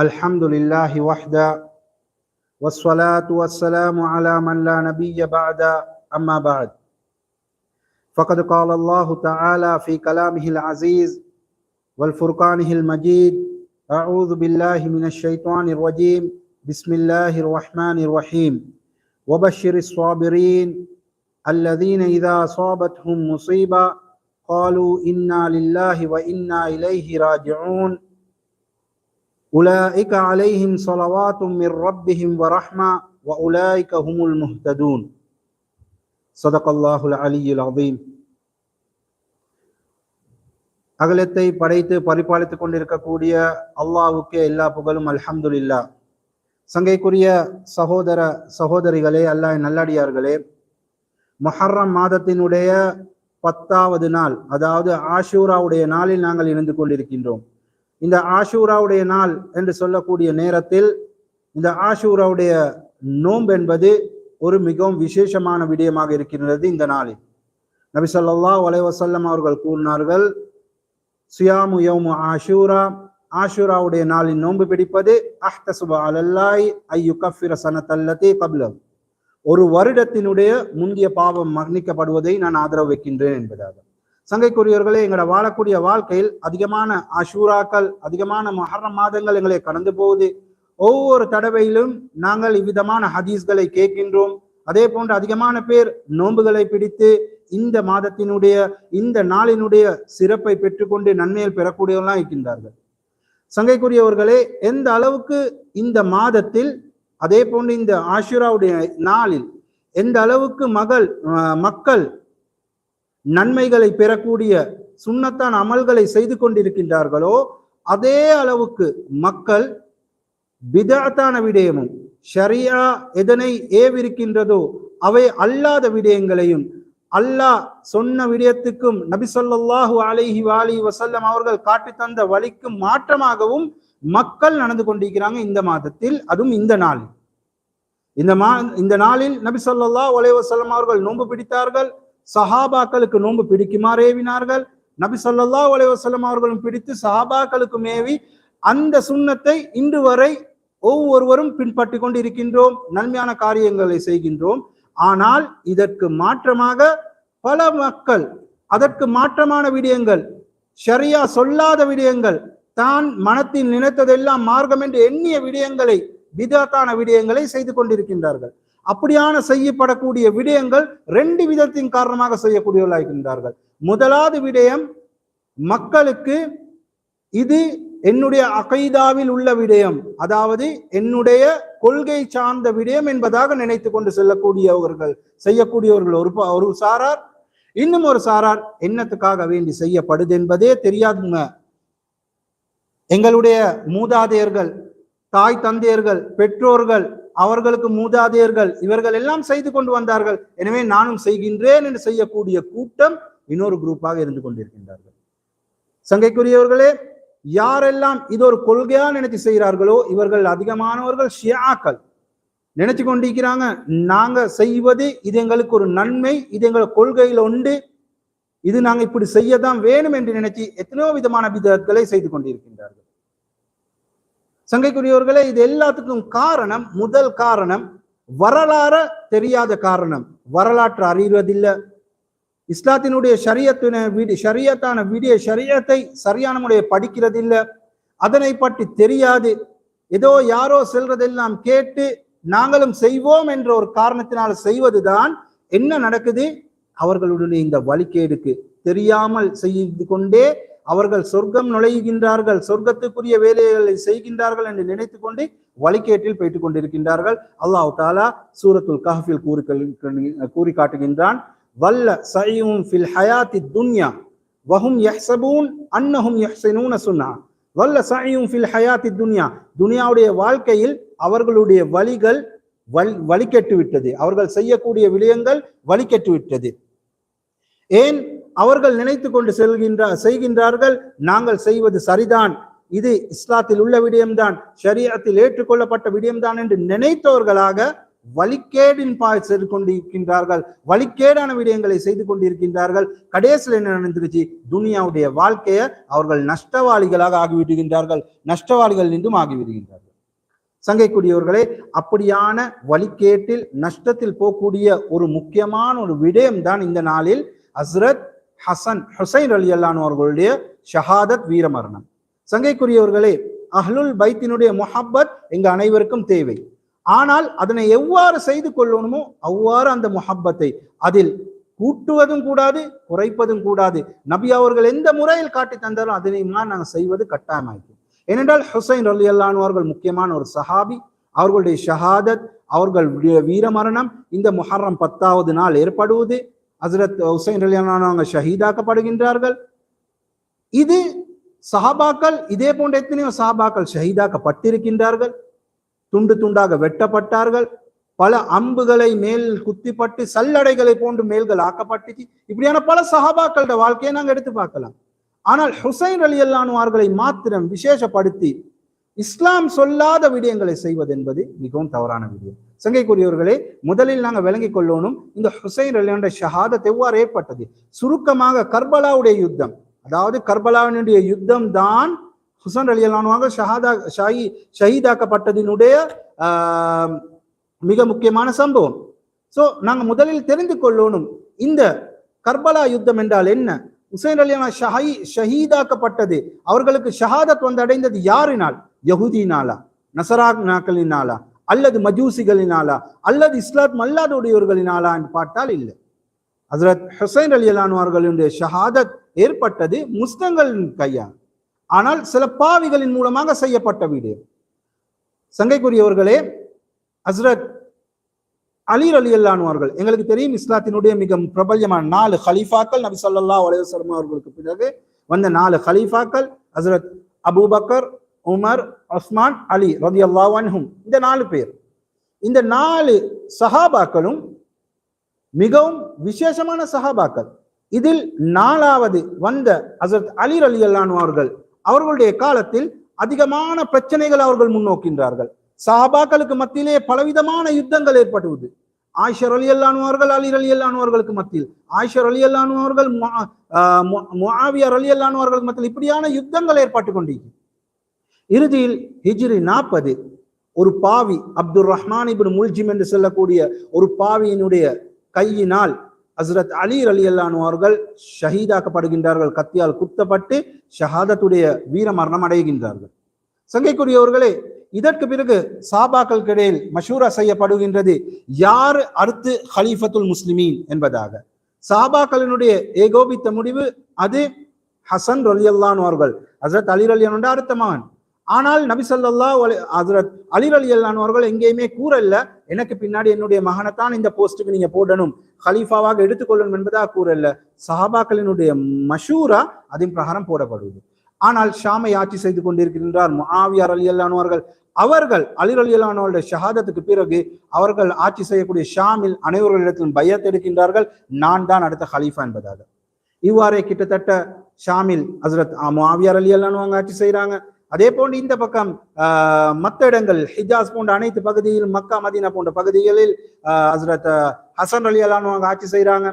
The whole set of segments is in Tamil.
الحمد لله وحده والصلاة والسلام على من لا نبي بعد أما بعد. فقد قال الله تعالى في كلامه العزيز والفرقانه المجيد أعوذ بالله من الشيطان الرجيم بسم الله الرحمن الرحيم. وبشر الصابرين الذين إذا أصابتهم مصيبة قالوا إنا لله وإنا إليه راجعون. உலாய்க அலைஹிம் சொலவாத்தும் மிர் ரப்பிஹிம் வரஹ்மா வ உலாய்க ஹுமுல் முஹ்ததூன் சதகல்லாஹுல் அலியுல் அதீம் அகலத்தை படைத்து பரிபாலித்துக் கொண்டிருக்கக்கூடிய அல்லாவுக்கே எல்லா புகழும் அல்ஹம்துல்லா சங்கைக்குரிய சகோதர சகோதரிகளே அல்லாஹ் நல்லடியார்களே மொஹர்ரம் மாதத்தினுடைய பத்தாவது நாள் அதாவது ஆஷூராவுடைய நாளில் நாங்கள் இருந்து கொண்டிருக்கின்றோம். இந்த ஆஷூராவுடைய நாள் என்று சொல்லக்கூடிய நேரத்தில் இந்த ஆஷூராவுடைய நோன்பு என்பது ஒரு மிகவும் விசேஷமான விடயமாக இருக்கின்றது இந்த நாளில். நபி சொல்லா வலைவசல்லம் அவர்கள் கூறினார்கள் சுயாமு யோமு ஆஷூரா. ஆஷூராவுடைய நாளின் நோன்பு பிடிப்பது அஹ்தசுப அலல்லாய் ஐயு கஃபிர சனத்தல்லதி கபிலம் ஒரு வருடத்தினுடைய முந்திய பாவம் மன்னிக்கப்படுவதை நான் ஆதரவு வைக்கின்றேன் என்பதாக சங்கைக்குரியவர்களே எங்களோட வாழக்கூடிய வாழ்க்கையில் அதிகமான அஷூராக்கள் அதிகமான மகர மாதங்கள் எங்களை கடந்து போகுது. ஒவ்வொரு தடவையிலும் நாங்கள் இவ்விதமான ஹதீஸ்களை கேட்கின்றோம். அதே போன்று அதிகமான பேர் நோன்புகளை பிடித்து இந்த மாதத்தினுடைய இந்த நாளினுடைய சிறப்பை பெற்றுக்கொண்டு நன்மையில் பெறக்கூடியவர்களாம் இருக்கின்றார்கள். சங்கைக்குரியவர்களே எந்த அளவுக்கு இந்த மாதத்தில் அதே போன்று இந்த ஆஷுராவுடைய நாளில் எந்த அளவுக்கு மகள் மக்கள் நன்மைகளை பெறக்கூடிய சுண்ணத்தான் அமல்களை செய்து கொண்டிருக்கின்றார்களோ அதே அளவுக்கு மக்கள் பிதாத்தான விடயமும் ஷரியா எதனை ஏவிருக்கின்றதோ அவை அல்லாத விடயங்களையும் அல்லாஹ் சொன்ன விடயத்துக்கும் நபி அலிஹி வாலி வசல்லம் அவர்கள் காட்டி தந்த வழிக்கும் மாற்றமாகவும் மக்கள் நடந்து கொண்டிருக்கிறாங்க இந்த மாதத்தில் அதுவும் இந்த நாளில். இந்த மா இந்த நாளில் நபி சொல்லா ஒலே வசல்லம் அவர்கள் நோன்பு பிடித்தார்கள் சஹாபாக்களுக்கு நோன்பு பிடிக்குமாறு ஏவினார்கள் நபி சொல்லல்லா ஒலே வசல்லம் அவர்களும் பிடித்து சஹாபாக்களுக்கு மேவி அந்த சுண்ணத்தை இன்று வரை ஒவ்வொருவரும் பின்பற்றி கொண்டு இருக்கின்றோம் நன்மையான காரியங்களை செய்கின்றோம். ஆனால் இதற்கு மாற்றமாக பல மக்கள் அதற்கு மாற்றமான விடயங்கள் ஷரியா சொல்லாத விடயங்கள் தான் மனத்தில் நினைத்ததெல்லாம் மார்க்கம் என்று எண்ணிய விடயங்களை விதத்தான விடயங்களை செய்து கொண்டிருக்கின்றார்கள். அப்படியான செய்யப்படக்கூடிய விடயங்கள் ரெண்டு விதத்தின் காரணமாக செய்யக்கூடியவர்களாகின்றார்கள். முதலாவது விடயம் மக்களுக்கு இது என்னுடைய அகைதாவில் உள்ள விடயம். அதாவது என்னுடைய கொள்கை சார்ந்த விடயம் என்பதாக நினைத்து கொண்டு செல்லக்கூடியவர்கள் செய்யக்கூடியவர்கள் ஒரு ஒரு சாரார் இன்னும் ஒரு சாரார் என்னத்துக்காக வேண்டி செய்யப்படுது என்பதே தெரியாதுங்க. எங்களுடைய மூதாதையர்கள் தாய் தந்தையர்கள் பெற்றோர்கள் அவர்களுக்கு மூதாதையர்கள் இவர்கள் எல்லாம் செய்து கொண்டு வந்தார்கள். எனவே நானும் செய்கின்றேன் என்று செய்யக்கூடிய கூட்டம் இன்னொரு குரூப்பாக இருந்து கொண்டிருக்கின்றார்கள். சங்கைக்குரியவர்களே யாரெல்லாம் இது ஒரு கொள்கையா நினைத்து செய்கிறார்களோ இவர்கள் அதிகமானவர்கள் ஷியாக்கள். நினைச்சு கொண்டிருக்கிறாங்க நாங்க செய்வது இது எங்களுக்கு ஒரு நன்மை இது எங்களை கொள்கையில உண்டு. இது நாங்க இப்படி செய்யதான் வேணும் என்று நினைச்சு எத்தனையோ விதமான விதங்களை செய்து கொண்டிருக்கின்றார்கள். சங்கைக்குரியவர்களே இது எல்லாத்துக்கும் காரணம் முதல் காரணம் வரலாற தெரியாத காரணம். வரலாற்று அறிவதில்லை. இஸ்லாத்தினுடைய ஷரியத்தின விடி ஷரியத்தான விடிய ஷரியத்தை சரியான முறையை படிக்கிறதில்லை. அதனை பற்றி தெரியாது. ஏதோ யாரோ செல்றதெல்லாம் கேட்டு நாங்களும் செய்வோம் என்ற ஒரு காரணத்தினால் செய்வதுதான் என்ன நடக்குது? அவர்களுடைய இந்த வழிகேடுக்கு தெரியாமல் செய்து கொண்டே அவர்கள் சொர்க்கம் நுழைகின்றார்கள் சொர்க்கத்துக்குரிய வேலைகளை செய்கின்றார்கள் என்று நினைத்து கொண்டு வழிகேட்டில் போயிட்டு கொண்டிருக்கின்றார்கள். அல்லாஹ் தாலா சூரத்துல் கஹஃபில் கூறி கூறி காட்டுகின்றான் வல்ல சையும் ஃபில் ஹயாத்தி துன்யா வஹும் யஹ்சபூன் அன்னஹும் யஹ்சனூன சுன்னா. வல்ல சையும் ஃபில் ஹயாத்தி துன்யா துனியாவுடைய வாழ்க்கையில் அவர்களுடைய வழிகள் வல் வழிகெட்டு விட்டது அவர்கள் செய்யக்கூடிய விடயங்கள் வழிகெட்டு விட்டது ஏன்? அவர்கள் நினைத்து கொண்டு செல்கின்ற செய்கின்றார்கள். நாங்கள் செய்வது சரிதான். இது இஸ்லாத்தில் உள்ள விடயம்தான். ஷரியத்தில் ஏற்றுக்கொள்ளப்பட்ட விடயம்தான் என்று நினைத்தவர்களாக வழிகேடின் பாய் செய்து கொண்டிருக்கின்றார்கள். வழிகேடான விடயங்களை செய்து கொண்டிருக்கின்றார்கள். கடைசியில் என்ன நடந்துருச்சு? துனியாவுடைய வாழ்க்கையை அவர்கள் நஷ்டவாளிகளாக ஆகிவிடுகின்றார்கள். நஷ்டவாளிகள் நின்றும் ஆகிவிடுகின்றார்கள். சங்கைக்குடியவர்களே அப்படியான வழிகேட்டில் நஷ்டத்தில் போகக்கூடிய ஒரு முக்கியமான ஒரு விடயம் தான் இந்த நாளில் ஹஸ்ரத் ஹசன் ஹுசைன் அலி அல்லான் அவர்களுடைய ஷஹாதத் வீரமரணம். சங்கைக்குரியவர்களே அஹ்லுல் பைத்தினுடைய முஹப்பத் எங்க அனைவருக்கும் தேவை. ஆனால் அதனை எவ்வாறு செய்து கொள்ளணுமோ அவ்வாறு அந்த முஹப்பத்தை அதில் கூட்டுவதும் கூடாது குறைப்பதும் கூடாது. நபி அவர்கள் எந்த முறையில் காட்டி தந்தாலும் அதனையுமா நாங்கள் செய்வது கட்டாயமாயிருக்கும் ஏனென்றால் ஹுசைன் அலி அல்லான் அவர்கள் முக்கியமான ஒரு சஹாபி. அவர்களுடைய ஷஹாதத் அவர்கள் வீரமரணம் இந்த முஹர்ரம் பத்தாவது நாள் ஏற்படுவது ஹசரத் ஹுசைன் ரலியானவங்க ஷஹீதாக்கப்படுகின்றார்கள். இது சஹாபாக்கள் இதே போன்ற எத்தனையோ சஹாபாக்கள் ஷஹீதாக்கப்பட்டிருக்கின்றார்கள். துண்டு துண்டாக வெட்டப்பட்டார்கள். பல அம்புகளை மேல் குத்திப்பட்டு சல்லடைகளை போன்று மேல்கள் ஆக்கப்பட்டுச்சு. இப்படியான பல சஹாபாக்களோட வாழ்க்கையை நாங்க எடுத்து பார்க்கலாம். ஆனால் ஹுசைன் அலி அல்லானுவார்களை மாத்திரம் விசேஷப்படுத்தி இஸ்லாம் சொல்லாத விடயங்களை செய்வது என்பது மிகவும் தவறான விடயம். சங்கைக்குரியவர்களே முதலில் நாங்கள் விளங்கிக் கொள்ளணும். இந்த ஹுசைன் அலியோட ஷஹாதத் எவ்வாறு ஏற்பட்டது? சுருக்கமாக கர்பலாவுடைய யுத்தம். அதாவது கர்பலாவினுடைய யுத்தம் தான் ஹுசன் அலி அல்லானுவாங்க ஷஹாதா ஷாயி ஷஹீதாக்கப்பட்டதினுடைய மிக முக்கியமான சம்பவம். ஸோ நாங்கள் முதலில் தெரிந்து கொள்ளணும். இந்த கர்பலா யுத்தம் என்றால் என்ன? ஹுசைன் அலியானா ஷஹி ஷஹீதாக்கப்பட்டது. அவர்களுக்கு ஷஹாதத் வந்து அடைந்தது யாரினால்? யகுதினாலா நசரா நாக்களினாலா அல்லது மஜூசிகளினாலா அல்லது இஸ்லாத் அல்லாதோடையவர்களினாலா என்று பார்த்தால் இல்லை. ஹசரத் ஹுசைன் அலி அலானுவார்களுடைய ஷஹாதத் ஏற்பட்டது முஸ்லங்களின் கையால். ஆனால் சில பாவிகளின் மூலமாக செய்யப்பட்ட வீடு. சங்கைக்குரியவர்களே ஹசரத் அலி அலி அல்லானுவார்கள் எங்களுக்கு தெரியும் இஸ்லாத்தினுடைய மிக பிரபல்யமான நாலு ஹலீஃபாக்கள் நபி சொல்லா அலைவசரம் அவர்களுக்கு பிறகு வந்த நாலு ஹலீஃபாக்கள் ஹசரத் அபூபக்கர் உமர் உஸ்மான் அலி ரதி அல்லாஹும் இந்த நாலு பேர். இந்த நாலு சஹாபாக்களும் மிகவும் விசேஷமான சஹாபாக்கள். இதில் நாலாவது வந்த ஹசரத் அலி அலி அல்லானுவார்கள் அவர்களுடைய காலத்தில் அதிகமான பிரச்சனைகள் அவர்கள் முன்னோக்கின்றார்கள். சஹாபாக்களுக்கு மத்தியிலே பலவிதமான யுத்தங்கள் ஏற்பட்டுவது ஆயிஷர் அலி அல்லானுவார்கள் அலி அலி அல்லானுவர்களுக்கு மத்தியில் ஆயிஷர் அலி அல்லானுவர்கள் முஆவியர் அலி அல்லானுவர்களுக்கு மத்தியில் இப்படியான யுத்தங்கள் ஏற்பட்டு கொண்டிருக்கு இறுதியில் ஹிஜ்ரி நாற்பது ஒரு பாவி அப்துல் ரஹ்மான் இபின் முல்ஜிம் என்று சொல்லக்கூடிய ஒரு பாவியினுடைய கையினால் ஹசரத் அலி அலி அல்லானு அவர்கள் ஷஹீதாக்கப்படுகின்றார்கள் கத்தியால் குத்தப்பட்டு ஷஹாதத்துடைய வீர மரணம் அடைகின்றார்கள். சங்கைக்குரியவர்களே இதற்கு பிறகு சாபாக்கள் இடையில் மஷூரா செய்யப்படுகின்றது யார் அடுத்து ஹலீஃபத்துல் முஸ்லிமீன் என்பதாக. சாபாக்களினுடைய ஏகோபித்த முடிவு அது ஹசன் ரலி அல்லானுவார்கள் அவர்கள் ஹசரத் அலி அலி அடுத்த மகன். ஆனால் நபிசல்லா ஹசரத் அலி அலி அவர்கள் எங்கேயுமே கூறல்ல. எனக்கு பின்னாடி என்னுடைய மகனைத்தான் இந்த போஸ்ட்டுக்கு நீங்க போடணும். ஹலீஃபாவாக எடுத்துக்கொள்ளணும் என்பதாக கூறல்ல. சஹாபாக்களினுடைய மஷூரா அதன் பிரகாரம் போடப்படுவது ஆனால் ஷாமை ஆட்சி செய்து கொண்டிருக்கின்றார் ஆவியார் அலி அல்லானவர்கள் அவர்கள். அலி அலி அல்லானவருடைய ஷஹாதத்துக்கு பிறகு அவர்கள் ஆட்சி செய்யக்கூடிய ஷாமில் அனைவர்களிடத்திலும் பையத் எடுக்கின்றார்கள். நான் தான் அடுத்த ஹலீஃபா என்பதாக. இவ்வாறே கிட்டத்தட்ட ஷாமில் ஹசரத் மாவியார் அலி அல்லானவங்க ஆட்சி செய்கிறாங்க அதே போன்று இந்த பக்கம் மற்ற இடங்கள் ஹிஜாஸ் போன்ற அனைத்து பகுதியில் மக்கா மதீனா போன்ற பகுதிகளில் ஹசரத் ஹசன் அலி அல்லானவங்க ஆட்சி செய்கிறாங்க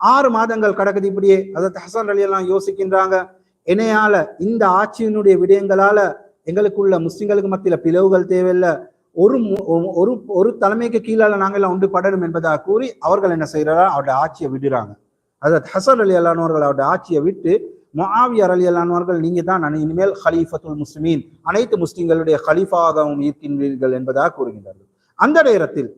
ஆறு மாதங்கள் கடக்குது இப்படியே ஹசரத் ஹசன் அலி எல்லாம் யோசிக்கின்றாங்க. என்னையால இந்த ஆட்சியினுடைய விடயங்களால எங்களுக்குள்ள முஸ்லிம்களுக்கு மத்தியில பிளவுகள் தேவையில்லை. ஒரு ஒரு ஒரு தலைமைக்கு கீழால நாங்கள் எல்லாம் உண்டு படணும் என்பதாக கூறி அவர்கள் என்ன செய்யறாரா அவருடைய ஆட்சியை விடுறாங்க. அதாவது ஹசன் அலி அல்லானவர்கள் அவருடைய ஆட்சியை விட்டு மொஹாவியர் அலி அல்லான்வார்கள் நீங்க தான் இனிமேல் ஹலீஃபத்துல் முஸ்லிமீன் அனைத்து முஸ்லிம்களுடைய ஹலீஃபாகவும் இருக்கின்றீர்கள் என்பதாக கூறுகின்றார்கள். அந்த நேரத்தில்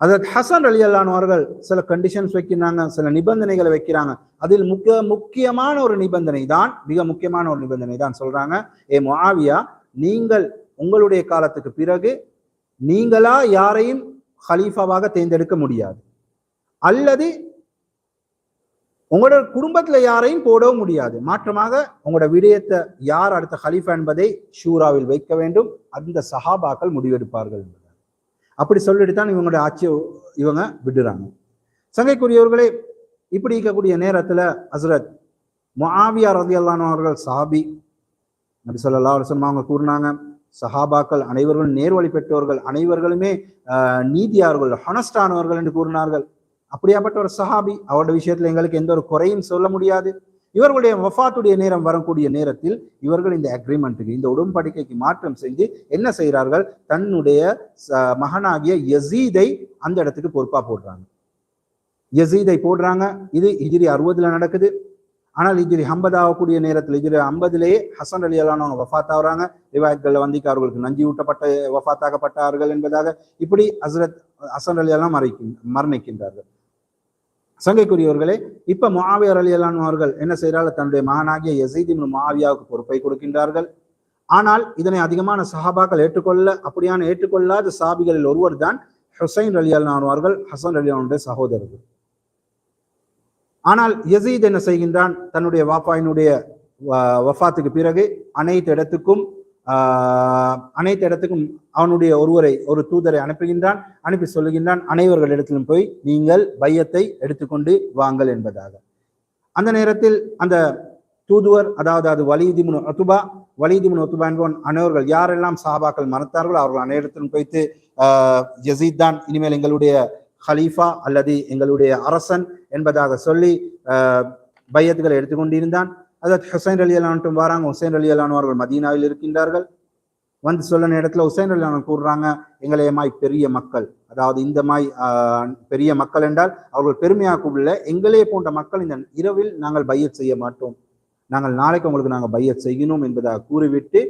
அதற்கு ஹசன் அலி அல்லானவர்கள் சில கண்டிஷன்ஸ் வைக்கிறாங்க சில நிபந்தனைகளை வைக்கிறாங்க. அதில் முக்கிய முக்கியமான ஒரு நிபந்தனை தான் மிக முக்கியமான ஒரு நிபந்தனை தான் சொல்றாங்க. ஏ முஆவியா நீங்கள் உங்களுடைய காலத்துக்கு பிறகு நீங்களா யாரையும் ஹலீஃபாவாக தேர்ந்தெடுக்க முடியாது. அல்லது உங்களோட குடும்பத்துல யாரையும் போடவும் முடியாது. மாற்றமாக உங்களோட விடயத்தை யார் அடுத்த ஹலீஃபா என்பதை ஷூராவில் வைக்க வேண்டும். அந்த சஹாபாக்கள் முடிவெடுப்பார்கள் என்பது அப்படி சொல்லிட்டு தான் இவங்களோட ஆட்சியை இவங்க விடுறாங்க. சங்கைக்குரியவர்களே இப்படி இருக்கக்கூடிய நேரத்துல ஹசரத் முஆவியா ரதியல்லான அவர்கள் சாபி நபி சொல்லா அலுவலம் அவங்க கூறினாங்க சஹாபாக்கள் அனைவர்களும் நேர்வழி பெற்றோர்கள் அனைவர்களுமே நீதியார்கள் ஹொனஸ்டானவர்கள் என்று கூறினார்கள். அப்படியாப்பட்ட ஒரு சஹாபி அவருடைய விஷயத்துல எங்களுக்கு எந்த ஒரு குறையும் சொல்ல முடியாது. இவர்களுடைய வஃபாத்துடைய நேரம் வரக்கூடிய நேரத்தில் இவர்கள் இந்த அக்ரிமெண்ட்டுக்கு இந்த உடன்படிக்கைக்கு மாற்றம் செஞ்சு என்ன செய்கிறார்கள்? தன்னுடைய ச- மகனாகிய யசீதை அந்த இடத்துக்கு பொறுப்பா போடுறாங்க. யசீதை போடுறாங்க. இது ஹிஜ்ரி அறுபதுல நடக்குது. ஆனால் இஜிரி ஐம்பது ஆகக்கூடிய நேரத்தில் ஹிஜ்ரி ஐம்பதுலேயே ஹசன் அலி அல்லானவங்க வஃபாத் ஆகுறாங்க ரிவாயத்கள் வந்திக்கு அவர்களுக்கு நஞ்சி ஊட்டப்பட்ட வஃபாத்தாக்கப்பட்டார்கள் என்பதாக இப்படி ஹசரத் ஹசன் அலி அல்லாம் மறைக்கும் மரணிக்கின்றார்கள். சங்கைக்குரியவர்களே இப்ப மாவியர் அலி அல்லான் அவர்கள் என்ன செய்கிறார்கள்? தன்னுடைய மகனாகிய யசீத் மாவியாவுக்கு பொறுப்பை கொடுக்கின்றார்கள். ஆனால் இதனை அதிகமான சஹாபாக்கள் ஏற்றுக்கொள்ள அப்படியான ஏற்றுக்கொள்ளாத சாபிகளில் ஒருவர் தான் ஹுசைன் அலி அல்லான் அவர்கள் ஹசன் அலி அவனுடைய சகோதரர்கள். ஆனால் யசீத் என்ன செய்கின்றான்? தன்னுடைய வாப்பாயினுடைய வ- வஃபாத்துக்கு பிறகு அனைத்து இடத்துக்கும் அனைத்து இடத்துக்கும் அவனுடைய ஒருவரை ஒரு தூதரை அனுப்புகின்றான் அனுப்பி சொல்லுகின்றான் அனைவர்களிடத்திலும் போய் நீங்கள் பையத்தை எடுத்துக்கொண்டு வாங்கள் என்பதாக. அந்த நேரத்தில் அந்த தூதுவர் அதாவது அது வலிதிமுன் அத்துபா வலிதிமுன் ஒத்துபா என்பவன் அனைவர்கள் யாரெல்லாம் சாபாக்கள் மறுத்தார்களோ அவர்கள் அனைவரிடத்திலும் போய்த்து ஜசீத் தான் இனிமேல் எங்களுடைய ஹலீஃபா அல்லது எங்களுடைய அரசன் என்பதாக சொல்லி ஆஹ், பையத்துகளை எடுத்துக்கொண்டிருந்தான். அதற்கு ஹுசைன் அலி அலான்ட்டும் வராங்க. ஹுசைன் அலி அல்லான் அவர்கள் மதீனாவில் இருக்கின்றார்கள். வந்து சொல்ல நேரத்தில் ஹுசைன் அலி அலான் கூறுறாங்க எங்களைய மாய் பெரிய மக்கள். அதாவது இந்த மாய் பெரிய மக்கள் என்றால் அவர்கள் பெருமையாக கூப்பிடல எங்களே போன்ற மக்கள் இந்த இரவில் நாங்கள் பையத் செய்ய மாட்டோம். நாங்கள் நாளைக்கு உங்களுக்கு நாங்கள் பையத் செய்யணும் என்பதாக கூறிவிட்டு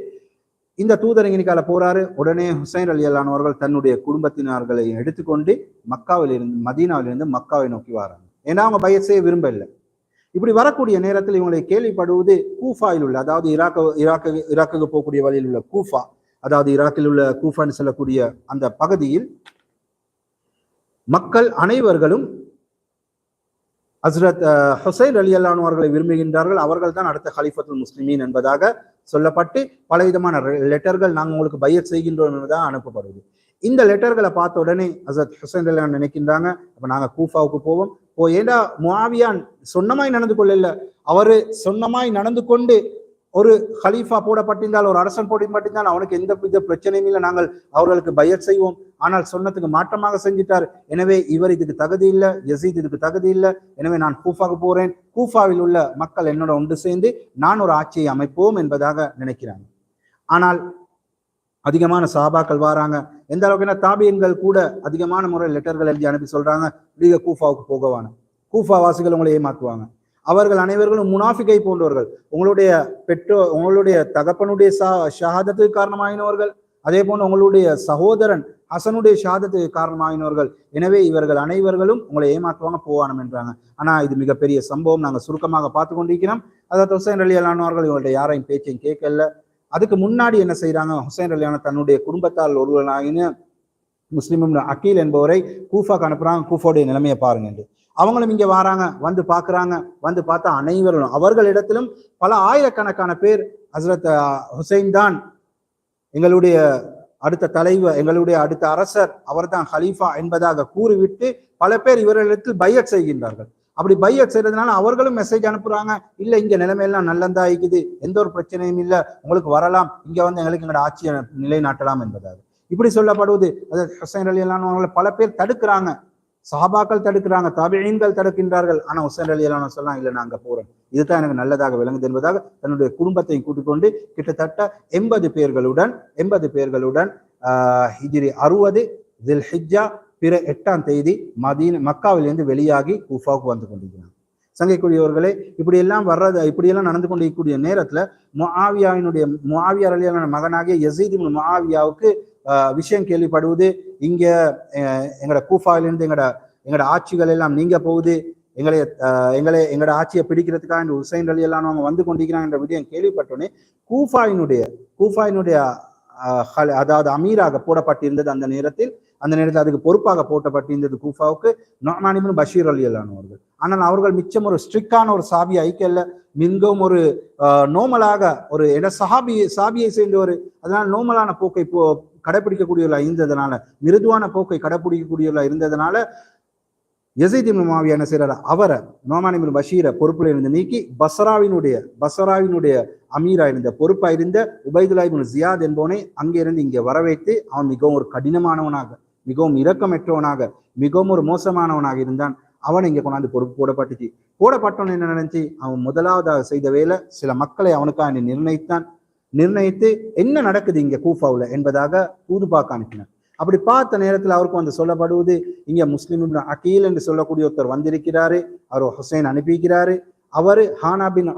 இந்த தூதர் இங்கினிக்கால போறாரு. உடனே ஹுசைன் அலி அல்லான் தன்னுடைய குடும்பத்தினர்களை எடுத்துக்கொண்டு மக்காவில் இருந்து மக்காவை நோக்கி வராங்க. ஏன்னா அவங்க பையத் செய்ய விரும்பல இப்படி வரக்கூடிய நேரத்தில் இவங்களை கேள்விப்படுவது கூஃபாயில் உள்ள அதாவது ஈராக்கு ஈராக்கு ஈராக்குக்கு போகக்கூடிய வழியில் உள்ள கூஃபா அதாவது ஈராக்கில் உள்ள கூஃபான்னு சொல்லக்கூடிய அந்த பகுதியில் மக்கள் அனைவர்களும் ஹஸ்ரத் அஹ், ஹுசைன் அலி அல்லான் அவர்களை விரும்புகின்றார்கள். அவர்கள் தான் அடுத்த ஹலிஃபத்துல் முஸ்லிமீன் என்பதாக சொல்லப்பட்டு பலவிதமான லெட்டர்கள் நாங்கள் உங்களுக்கு பயர் செய்கின்றோம் என்பதாக அனுப்பப்படுது. இந்த லெட்டர்களை பார்த்த உடனே ஹசரத் ஹுசைன் அலி அல்லான் நினைக்கின்றாங்க அப்போ நாங்கள் கூஃபாவுக்கு போவோம். ஓ ஏண்டா முவாவியான் சொன்னமாய் நடந்து கொள்ளல? அவரு சொன்னமாய் நடந்து கொண்டு ஒரு ஹலீஃபா போடப்பட்டிருந்தால் ஒரு அரசன் போடப்பட்டிருந்தால் அவனுக்கு எந்த வித பிரச்சனையும் இல்லை. நாங்கள் அவர்களுக்கு பயர் செய்வோம். ஆனால் சொன்னதுக்கு மாற்றமாக செஞ்சிட்டார். எனவே இவர் இதுக்கு தகுதி இல்லை யசீத் இதுக்கு தகுதி இல்லை. எனவே நான் கூஃபாவுக்கு போறேன். கூஃபாவில் உள்ள மக்கள் என்னோட ஒன்று சேர்ந்து நான் ஒரு ஆட்சியை அமைப்போம் என்பதாக நினைக்கிறாங்க. ஆனால் அதிகமான சாபாக்கள் வராங்க. எந்த அளவுக்குன்னா தாபியன்கள் கூட அதிகமான முறை லெட்டர்கள் எழுதி அனுப்பி சொல்றாங்க. நீங்க கூஃபாவுக்கு போகவான. கூஃபா வாசிகள் உங்களை ஏமாற்றுவாங்க. அவர்கள் அனைவர்களும் முனாஃபிகை போன்றவர்கள். உங்களுடைய பெற்றோர் உங்களுடைய தகப்பனுடைய சா ஷஹாதத்துக்கு காரணமாகினவர்கள் அதே போன்று உங்களுடைய சகோதரன் ஹசனுடைய ஷாதத்துக்கு காரணமாகினவர்கள் எனவே இவர்கள் அனைவர்களும் உங்களை ஏமாற்றுவாங்க போவானம் என்றாங்க. ஆனா இது மிகப்பெரிய சம்பவம். நாங்கள் சுருக்கமாக பார்த்து கொண்டிருக்கிறோம். அதாவது ஹுசைன் அலி அல்லானவர்கள் இவங்கள்ட்ட யாரையும் பேச்சையும் கேட்கல. அதுக்கு முன்னாடி என்ன செய்யறாங்க ஹுசைன் அலியான தன்னுடைய குடும்பத்தால் ஒருவனாகின முஸ்லீம் அக்கீல் என்பவரை கூஃபாக்கு அனுப்புறாங்க. கூஃபாவுடைய நிலைமையை பாருங்க என்று. அவங்களும் இங்க வராங்க. வந்து பார்க்குறாங்க. வந்து பார்த்தா அனைவரும் அவர்களிடத்திலும் பல ஆயிரக்கணக்கான பேர் ஹசரத் ஹுசைன் தான் எங்களுடைய அடுத்த தலைவர் எங்களுடைய அடுத்த அரசர் அவர்தான் ஹலீஃபா என்பதாக கூறிவிட்டு பல பேர் இவர்களிடத்தில் பையட் செய்கின்றார்கள். அப்படி பையட் செய்யறதுனால அவர்களும் மெசேஜ் அனுப்புறாங்க. இல்ல இங்க நிலைமையெல்லாம் நல்லதா இருக்குது எந்த ஒரு பிரச்சனையும் இல்ல. உங்களுக்கு வரலாம். இங்க வந்து எங்களுக்கு எங்களோட ஆட்சியை நிலைநாட்டலாம் என்பதாக. இப்படி சொல்லப்படுவது அதாவது ஹுசைன் அலி அல்லானவங்களை பல பேர் தடுக்கிறாங்க. சஹாபாக்கள் தடுக்கிறாங்க. தாபியீன்கள் தடுக்கின்றார்கள். ஆனா ஹுசைன் அலி அல்லான் சொல்லலாம் இல்லை நான் அங்க போறேன். இதுதான் எனக்கு நல்லதாக விளங்குது என்பதாக தன்னுடைய குடும்பத்தை கூட்டிக் கொண்டு கிட்டத்தட்ட எண்பது பேர்களுடன் எண்பது பேர்களுடன் ஆஹ் அறுபது தில் ஹிஜ்ஜா பிற எட்டாம் தேதி மதீன மக்காவிலிருந்து வெளியாகி கூஃபாவுக்கு வந்து கொண்டிருக்கிறாங்க சங்கைக்குரியவர்களே இப்படியெல்லாம் வர்றது இப்படியெல்லாம் நடந்து கொண்டிருக்கக்கூடிய நேரத்தில் முஆவியாவினுடைய முஆவியார் அலியான மகனாகிய யசீத் இப்னு முஆவியாவுக்கு விஷயம் கேள்விப்படுவது இங்கே எங்களோட கூஃபாவிலிருந்து எங்களோட எங்களோட ஆட்சிகள் எல்லாம் நீங்க போகுது எங்களை எங்களை எங்களோட ஆட்சியை பிடிக்கிறதுக்காக இந்த உசைன் அலி எல்லாம் அவங்க வந்து கொண்டிருக்கிறாங்க என்ற விடயம் கேள்விப்பட்டோன்னே கூஃபாயினுடைய கூஃபாயினுடைய அதாவது அமீராக போடப்பட்டிருந்தது அந்த நேரத்தில் அந்த நேரத்தில் அதுக்கு பொறுப்பாக போட்டப்பட்டிருந்தது கூஃபாவுக்கு நொமானிபின் பஷீர் அலி அல்லானவர்கள் ஆனால் அவர்கள் மிச்சம் ஒரு ஸ்ட்ரிக்டான ஒரு சாபி ஐக்கியல்ல மிகவும் ஒரு நோமலாக ஒரு இட சாபி சாபியை சேர்ந்த ஒரு அதனால் நோமலான போக்கை போ கடைபிடிக்கக்கூடியவர்களா இருந்ததுனால மிருதுவான போக்கை கடைபிடிக்கக்கூடியவர்களா இருந்ததுனால யசீத் இப்னு மாவியா என்ன செய்யறாரு அவரை நோமான் இப்னு பஷீரை பொறுப்புல இருந்து நீக்கி பசராவினுடைய பசராவினுடைய அமீரா இருந்த பொறுப்பா இருந்த உபைதுல்லா இப்னு ஜியாத் என்பவனை அங்கே இருந்து இங்கே வரவைத்து அவன் மிகவும் ஒரு கடினமானவனாக மிகவும் இரக்கமற்றவனாக மிகவும் ஒரு மோசமானவனாக இருந்தான். அவன் இங்கே கொண்டாந்து பொறுப்பு போடப்பட்டுச்சு. போடப்பட்டவன் என்ன நினைச்சு? அவன் முதலாவதாக செய்த வேலை சில மக்களை அவனுக்காக நிர்ணயித்தான். நிர்ணயித்து என்ன நடக்குது இங்க கூஃபாவில் என்பதாக தூது பார்க்க அனுப்பினான். அப்படி பார்த்த நேரத்தில் அவருக்கு வந்து சொல்லப்படுவது இங்க முஸ்லிம் அகீல் என்று சொல்லக்கூடிய ஒருத்தர் வந்திருக்கிறாரு. அவர் ஹுசைன் அனுப்பியிருக்கிறாரு. அவர் ஹானா பின்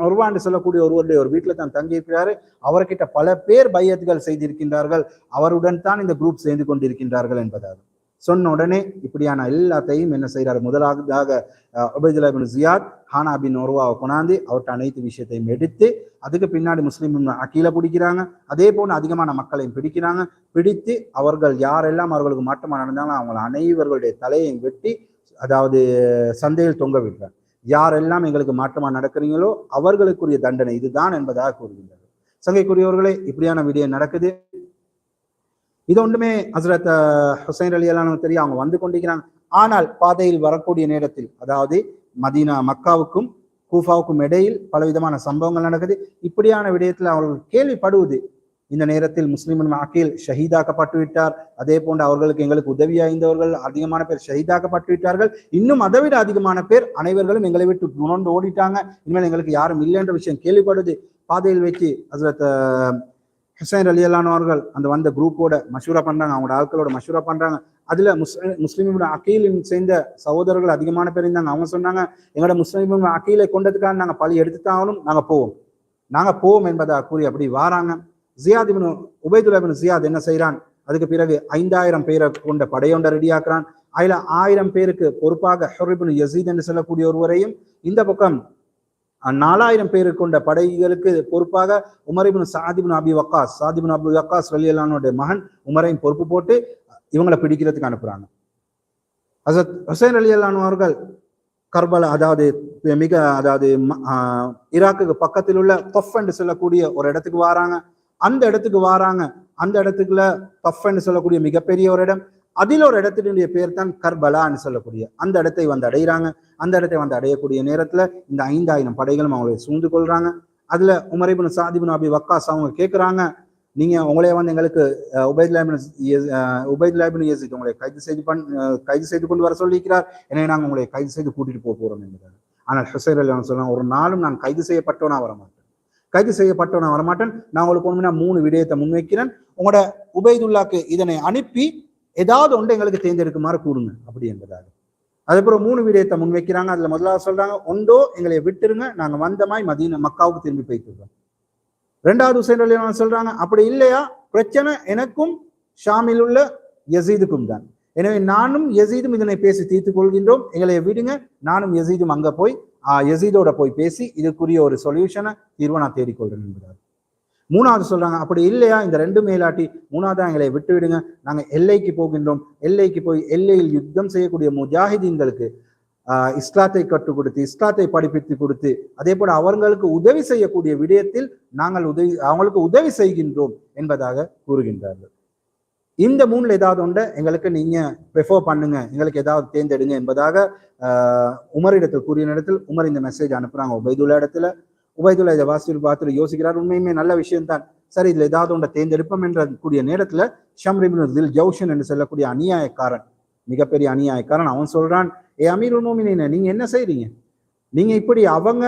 சொல்லக்கூடிய ஒருவருடைய ஒரு வீட்டில் தான் தங்கியிருக்கிறாரு. அவர்கிட்ட பல பேர் பையத்துகள் செய்திருக்கின்றார்கள். அவருடன் தான் இந்த குரூப் சேர்ந்து கொண்டிருக்கின்றார்கள் என்பதாக சொன்ன உடனே இப்படியான எல்லாத்தையும் என்ன செய்கிறார்? முதலாவதாக Ubaidullah bin Ziyad Hani bin ஒருவாவை கொண்டாந்து அவர்கிட்ட அனைத்து விஷயத்தையும் எடுத்து அதுக்கு பின்னாடி முஸ்லீம் அக்கீழே பிடிக்கிறாங்க. அதே போல அதிகமான மக்களையும் பிடிக்கிறாங்க. பிடித்து அவர்கள் யாரெல்லாம் அவர்களுக்கு மாற்றமாக நடந்தாலும் அவங்களை அனைவர்களுடைய தலையையும் வெட்டி அதாவது சந்தையில் தொங்க விடுறாங்க. யாரெல்லாம் எங்களுக்கு மாற்றமா நடக்கிறீங்களோ அவர்களுக்குரிய தண்டனை இதுதான் என்பதாக கூறுகின்றார் சங்கைக்குரியவர்களே இப்படியான விடயம் நடக்குது. இது ஒன்றுமே ஹசரத் ஹுசைன் அலி அல்லானு தெரியும் அவங்க வந்து கொண்டிருக்கிறாங்க. ஆனால் பாதையில் வரக்கூடிய நேரத்தில் அதாவது மதீனா மக்காவுக்கும் கூஃபாவுக்கும் இடையில் பலவிதமான சம்பவங்கள் நடக்குது. இப்படியான விடயத்தில் அவர்கள் கேள்விப்படுவது இந்த நேரத்தில் முஸ்லிம் அகில் ஷஹீதாக்கப்பட்டு விட்டார் அதே போன்று அவர்களுக்கு எங்களுக்கு உதவியாய்ந்தவர்கள் அதிகமான பேர் ஷஹீதாக்கப்பட்டு விட்டார்கள் இன்னும் அதை விட அதிகமான பேர் அனைவர்களும் எங்களை விட்டு உணர்ந்து ஓடிட்டாங்க. இனிமேல் எங்களுக்கு யாரும் இல்லை என்ற விஷயம் கேள்விப்படுது. பாதையில் வச்சு ஹசரத் ஹுசைன் அலி அல்லானவர்கள் அந்த வந்த குரூப்போட மஷூரா பண்றாங்க. அவங்களோட ஆட்களோட மஷூரா பண்றாங்க. அதுல முஸ்லிம் முஸ்லிமோட அக்கீலின் சேர்ந்த சகோதரர்கள் அதிகமான பேர் இருந்தாங்க. அவங்க சொன்னாங்க எங்களோட முஸ்லிம் அக்கீலை கொண்டதுக்காக நாங்க பழி எடுத்துட்டாலும் நாங்க போவோம். நாங்க போவோம் என்பதாக கூறி அப்படி வாராங்க. ஜியாத் இபின் உபைதுல்லா ஜியாத் என்ன செய்யறான் அதுக்கு பிறகு ஐந்தாயிரம் பேரை கொண்ட படையொன்றை ரெடியாக்குறான் அதில் ஆயிரம் பேருக்கு பொறுப்பாக ஹொரிபின் யசீத் என்று சொல்லக்கூடிய ஒருவரையும் இந்த பக்கம் நாலாயிரம் பேர் கொண்ட படைகளுக்கு பொறுப்பாக உமரிபின் சாதிபின் அபி வக்காஸ் சாதிபின் அபி வக்காஸ் ரலியல்லானுடைய மகன் உமரையும் பொறுப்பு போட்டு இவங்களை பிடிக்கிறதுக்கு அனுப்புறாங்க. அசத் ஹுசைன் அலி அல்லானு அவர்கள் கர்பலா அதாவது மிக அதாவது ஈராக்குக்கு பக்கத்தில் உள்ள கொஃப் என்று சொல்லக்கூடிய ஒரு இடத்துக்கு வராங்க. அந்த இடத்துக்கு வாராங்க. அந்த இடத்துக்குள்ள தொஃப் சொல்லக்கூடிய மிகப்பெரிய ஒரு இடம். அதில் ஒரு இடத்தினுடைய பேர் தான் கர்பலான்னு சொல்லக்கூடிய. அந்த இடத்தை வந்து அடைகிறாங்க அந்த இடத்தை வந்து அடையக்கூடிய நேரத்துல இந்த ஐந்தாயிரம் படைகளும் அவங்களை சூழ்ந்து கொள்றாங்க. அதுல உமரைபின் சாதிபின் அபி வக்காஸ் அவங்க கேட்குறாங்க நீங்க உங்களே வந்து எங்களுக்கு உபைத்லாபின் உபைத்லாபின் யசித் உங்களை கைது செய்து பண் கைது செய்து கொண்டு வர சொல்லியிருக்கிறார் எனவே நாங்கள் உங்களை கைது செய்து கூட்டிட்டு போக போறோம் என்கிறார் ஆனால் ஹுசைர் அலி சொல்லுவாங்க ஒரு நாளும் நான் கைது செய்யப்பட்டோனா வரமாட்டேன். கைது செய்யப்பட்டவனா வரமாட்டேன். நான் உங்களுக்கு ஒண்ணுனா மூணு விடயத்தை முன்வைக்கிறேன். உங்களோட உபைதுல்லாக்கு இதனை அனுப்பி ஏதாவது ஒன்று எங்களுக்கு தேர்ந்தெடுக்குமாறு கூறுங்க அப்படி என்பதாக. அதுக்கப்புறம் மூணு விடயத்தை முன்வைக்கிறாங்க. அதுல முதலாவது சொல்றாங்க ஒன்றோ எங்களை விட்டுருங்க நாங்க வந்தமாய் மதியம் மக்காவுக்கு திரும்பி போய்க்கிறோம் ரெண்டாவது ஹுசைன் அலி சொல்றாங்க அப்படி இல்லையா? பிரச்சனை எனக்கும் ஷாமில் உள்ள யசீதுக்கும் தான். எனவே நானும் எசீதும் இதனை பேசி தீர்த்துக் கொள்கின்றோம். எங்களை விடுங்க. நானும் எசீதும் அங்க போய் எசீதோட போய் பேசி இதுக்குரிய ஒரு சொல்யூஷனை தீர்வை நான் தேடிக்கொள்றேன் என்கிறார் மூணாவது சொல்றாங்க அப்படி இல்லையா? இந்த ரெண்டு மேலாட்டி மூணாவது எங்களை விட்டு விடுங்க. நாங்க எல்லைக்கு போகின்றோம். எல்லைக்கு போய் எல்லையில் யுத்தம் செய்யக்கூடிய முஜாஹிதீன்களுக்கு ஆஹ் இஸ்லாத்தை கற்றுக் கொடுத்து இஸ்லாத்தை படிப்பித்து கொடுத்து அதே போல அவர்களுக்கு உதவி செய்யக்கூடிய விடயத்தில் நாங்கள் உதவி அவங்களுக்கு உதவி செய்கின்றோம் என்பதாக கூறுகின்றார்கள். இந்த மூணுல ஏதாவது ஒன்றை எங்களுக்கு நீங்க ப்ரிஃபர் பண்ணுங்க. எங்களுக்கு ஏதாவது தேர்ந்தெடுங்க என்பதாக உமரிடத்தில் கூறிய நேரத்தில் உமர் இந்த மெசேஜ் அனுப்புறாங்க. உபைதுல்லா இடத்துல உபைதுல்லா இதை வாசியில் பார்த்துட்டு யோசிக்கிறார். உண்மையுமே நல்ல விஷயம்தான். சரி இதுல ஏதாவது ஒன்றை தேர்ந்தெடுப்போம் என்ற கூடிய நேரத்துல ஷம்ரிபின் தில் ஜவுஷன் என்று சொல்லக்கூடிய அநியாயக்காரன் மிகப்பெரிய அநியாயக்காரன் அவன் சொல்றான் ஏ அமீர் உமோமின நீங்க என்ன செய்றீங்க? நீங்க இப்படி அவங்க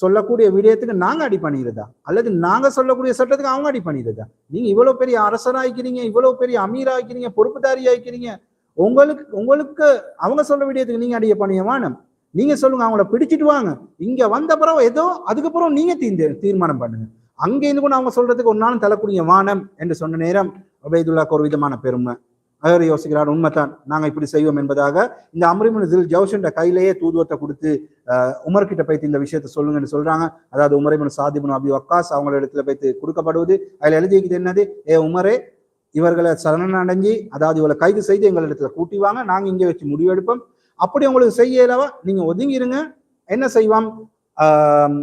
சொல்லக்கூடிய விடயத்துக்கு நாங்க அடி பண்ணிடுதா அல்லது நாங்க சொல்லக்கூடிய சட்டத்துக்கு அவங்க அடி பண்ணிடுதா நீங்க இவ்வளவு பெரிய அரசராய்க்கிறீங்க இவ்வளவு பெரிய அமீராய்க்கிறீங்க பொறுப்புதாரி ஆய்க்கிறீங்க உங்களுக்கு உங்களுக்கு அவங்க சொல்ற விடயத்துக்கு நீங்க அடிய பண்ணியவானம் நீங்க சொல்லுங்க அவங்கள பிடிச்சிட்டு வாங்க. இங்க வந்த பிறகு ஏதோ அதுக்கப்புறம் நீங்க தீர்ந்து தீர்மானம் பண்ணுங்க. அங்கே இருந்து கூட அவங்க சொல்றதுக்கு ஒரு நாளும் தரக்கூடிய வானம் என்று சொன்ன நேரம் உபைதுல்லாக்கு ஒரு விதமான பெருமை. அவர் யோசிக்கிறார் உண்மைத்தான் நாங்கள் இப்படி செய்வோம் என்பதாக இந்த அம்ரிமுன் ஜில் ஜவுஷன் கையிலேயே தூதுவத்தை கொடுத்து உமர்கிட்ட பைத்து இந்த விஷயத்த சொல்லுங்கன்னு சொல்றாங்க. அதாவது உமரிமுன் சாதிபன் அபி வக்காஸ் அவங்கள இடத்துல பைத்து கொடுக்கப்படுவது. அதுல எழுதிக்கிது என்னது? ஏ உமரே இவர்களை சரணடைஞ்சி அதாவது இவளை கைது செய்து எங்களிடத்துல கூட்டி வாங்க நாங்க இங்கே வச்சு முடிவெடுப்போம். அப்படி உங்களுக்கு செய்யலவா நீங்க ஒதுங்கிருங்க. என்ன செய்வான் ஆஹ்